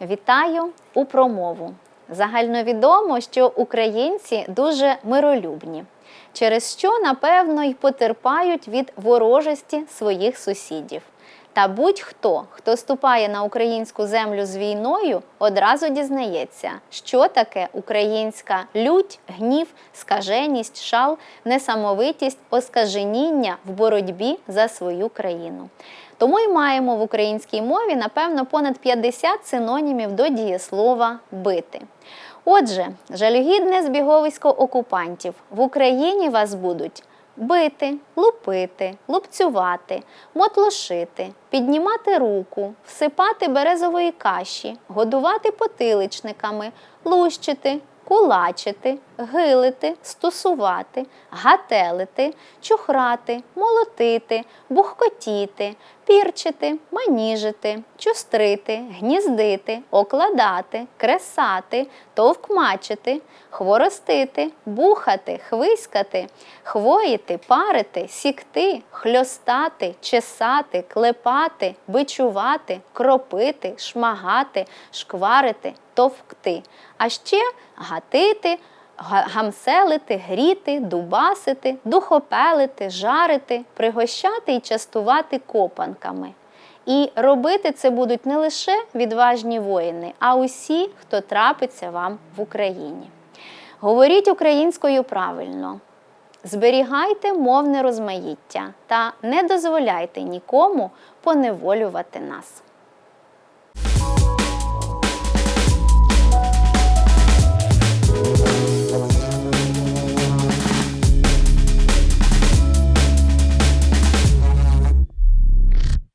Вітаю у промову. Загальновідомо, що українці дуже миролюбні, через що, напевно, й потерпають від ворожості своїх сусідів. Та будь-хто, хто ступає на українську землю з війною, одразу дізнається, що таке українська лють, гнів, скаженість, шал, несамовитість, оскаженіння в боротьбі за свою країну. Тому й маємо в українській мові, напевно, понад 50 синонімів до дієслова бити. Отже, жалюгідне збіговисько окупантів в Україні вас будуть бити, лупити, лупцювати, мотлошити, піднімати руку, всипати березової каші, годувати потиличниками, лущити, кулачити, гилити, стусувати, гателити, чухрати, молотити, бухкотіти, пірчити, маніжити, чустрити, гніздити, окладати, кресати, товкмачити, хворостити, бухати, хвиськати, хвоїти, парити, сікти, хльостати, чесати, клепати, бичувати, кропити, шмагати, шкварити, товкти, а ще гатити, га- гамселити, гріти, дубасити, духопелити, жарити, пригощати і частувати копанками. І робити це будуть не лише відважні воїни, а усі, хто трапиться вам в Україні. Говоріть українською правильно, зберігайте мовне розмаїття та не дозволяйте нікому поневолювати нас.